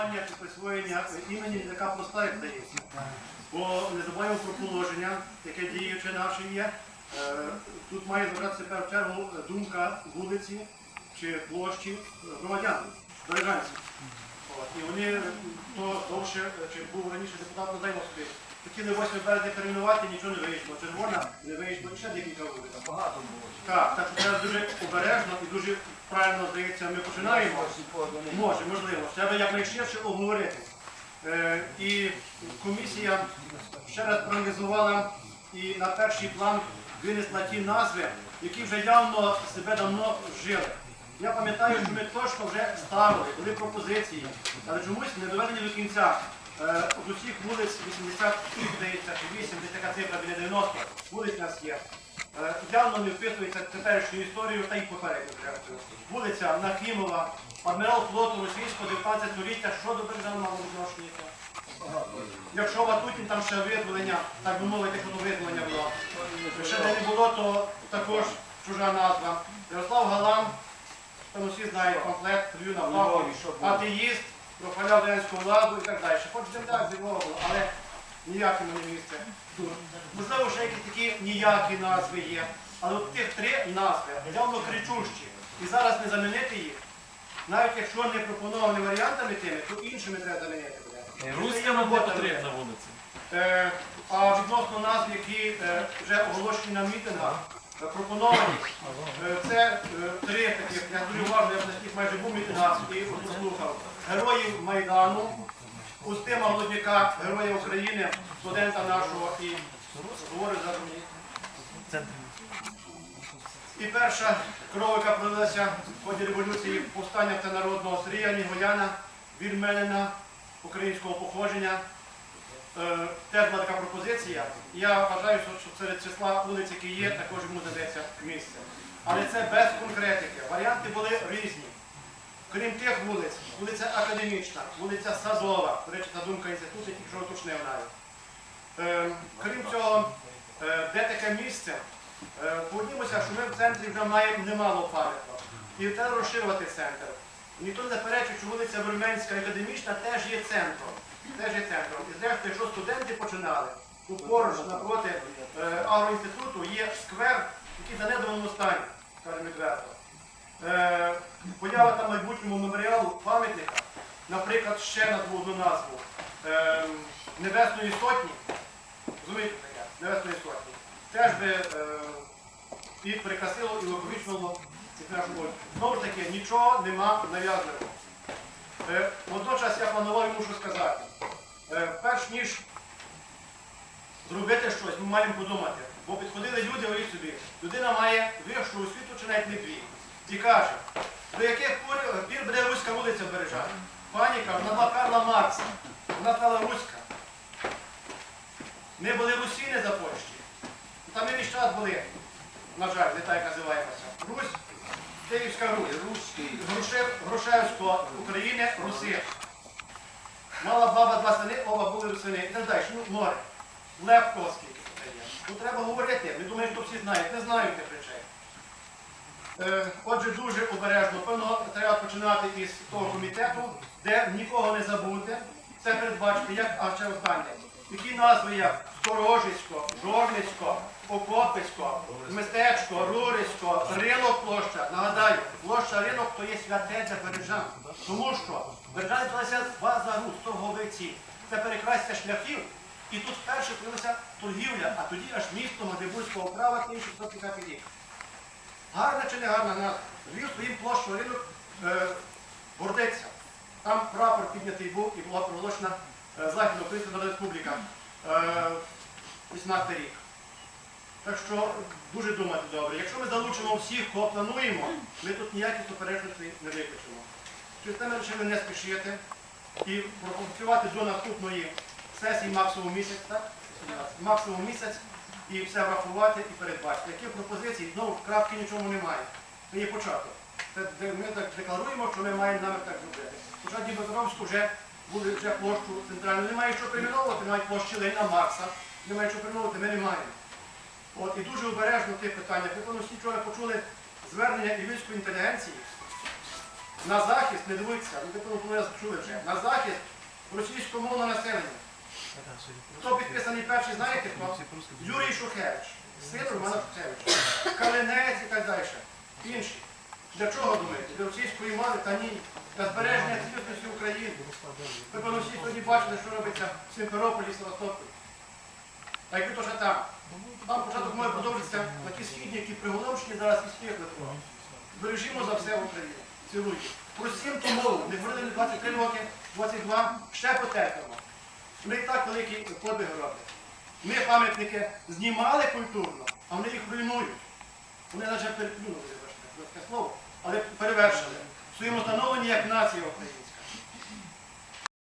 перейменування чи присвоєння імені не така проста, як. Бо не забуваємо про положення, яке діюче наше є. Е, Тут має збиратися в чергу думка вулиці чи площі громадян, бережанців. І вони то довше, е, чи був раніше депутат собі. Хотіли 8 березня перейменувати, нічого не вийшло. Червона не вийшло, ще декілька вулиць. Багато було. Так, так треба дуже обережно і дуже правильно здається, ми починаємо. Може, можливо, треба якнайширше обговорити. Е, і комісія ще раз проаналізувала і на перший план винесла ті назви, які вже явно себе давно жили. Я пам'ятаю, що ми точно вже ставили, були пропозиції, але чомусь не доведені до кінця. Е, От усіх вулиць 80, здається, 8, десь така цифра біля 90 вулиць у нас є. Е, Явно не вписується в теперішню історію та й попередню зрештою. Вулиця Нахімова, адмірал флоту російського 19 століття, що до держави мало відношення? Якщо Ватутін там ще визволення, так би мовити, що то визволення було. Ще де не було, то також чужа назва. Ярослав Галам, там усі знають, памфлет, плюю на папу, атеїст, профаляв радянську владу і так далі. Хоч земля з Львова але ніяке не місце. Можливо, ще якісь такі ніякі назви є. Але от тих три назви явно кричущі. І зараз не замінити їх. Навіть якщо не пропоновані варіантами тими, то іншими треба замінити буде. Руська нам не потрібна вулиця. Е, а відносно назв, які е, вже оголошені на мітингах, е, пропоновані, е, це е, три таких, я дуже уважно, я на таких майже був мітингах і послухав. Героїв Майдану, Устима Голодняка, Героя України, студента нашого і за і перша кров, яка пролилася в ході революції повстання всенародного Сергія Нігояна, вірменина українського походження. Е, теж була така пропозиція. Я вважаю, що- серед числа вулиць, які є, також йому надається місце. Але це без конкретики. Варіанти були різні. Крім тих вулиць, вулиця Академічна, вулиця Садова, до речі, та думка інституту, тільки що уточнив навіть. Е, крім цього, е, де таке місце, е, погодімося, що ми в центрі вже маємо немало пам'яток. І треба розширювати центр. Ніхто не заперечує, що вулиця Верменська академічна теж є центром. Теж є центром. І зрештою, якщо студенти починали, то поруч напроти е, агроінституту є сквер, який в занедбаному стані, скажімо відверто. Е, поява там майбутньому меморіалу пам'ятника, наприклад, ще назву одну назву е, Небесної Сотні. Розумієте таке? Небесної Сотні. Теж би е, і прикрасило і увіковічнило ці нашу волю. Знову ж таки, нічого нема нав'язливого. Е, водночас я йому що сказати. Е, перш ніж зробити щось, ми маємо подумати. Бо підходили люди, говоріть собі, людина має вищу освіту чи навіть не дві. І каже, до яких пір буде Руська вулиця бережати? Паніка, вона була Карла Маркса, вона стала Руська. Ми були русіни за Польщі. Там і весь час були, на жаль, не так як називаємося. Русь, Київська Русь. Русський. Грушев, Грушевського України, Руси. Мала баба два сини, оба були русини. І так далі. Ну, море. Левко скільки тут треба говорити. Ми думаємо, що всі знають. Не знають тих речей. Е, отже, дуже обережно. Певно, треба починати із того комітету, де нікого не забути. Це передбачити, як, а ще останнє. Такі назви, як Сторожицько, Жорницько, Окописько, Мистечко, Рурисько, Ринок площа. Нагадаю, площа ринок то є святе для бережан. Тому що бережани сталися база рус, торговиці. Це перекрастя шляхів. І тут вперше появилася торгівля, а тоді аж місто Магдебурзького права 1650 рік. Гарна чи не гарна назва? Львів своїм площу ринок е, гордиться. Там прапор піднятий був і була проголошена е, Західна Українська Народна Республіка е, 18 рік. Так що дуже думати добре. Якщо ми залучимо всіх, кого плануємо, ми тут ніякі суперечності не виключимо. Через ми вирішили не спішити і пропрацювати до наступної сесії максимум місяць, так? Максимум місяць і все врахувати і передбачити. Які пропозиції, знову ж крапки нічому немає. Це є початок. Це ми так декларуємо, що ми маємо намір так зробити. Хоча Дніпропетровську вже були вже площу центральну. Немає що перейменовувати, навіть площі Леніна Маркса. Немає що перейменовувати, ми не маємо. От, і дуже обережно в тих питаннях. Ви всі вчора почули звернення львівської інтелігенції. на захист, не дивіться, ви я чули вже, на захист російськомовного населення. Хто підписаний перший, знаєте хто? Юрій Шухевич, син Романа Шухевича, Калинець і так далі. Інші. Для чого думаєте? Для російської мови та ні. Для збереження цілісності України. Ви певно всі сьогодні бачили, що робиться в Симферополі і Севастополі. А якби то ще там. Там початок має продовжитися на ті східні, які приголомшені зараз і спіхли. Бережімо за все в Україні. Цілуйте. Просім ту мову. Не говорили 23 роки, 22, ще потерпимо. Ми так великі подвиги роблять. Ми пам'ятники знімали культурно, а вони їх руйнують. Вони навіть переплюнули, таке слово, але перевершили. В своєму становленні як нація українська.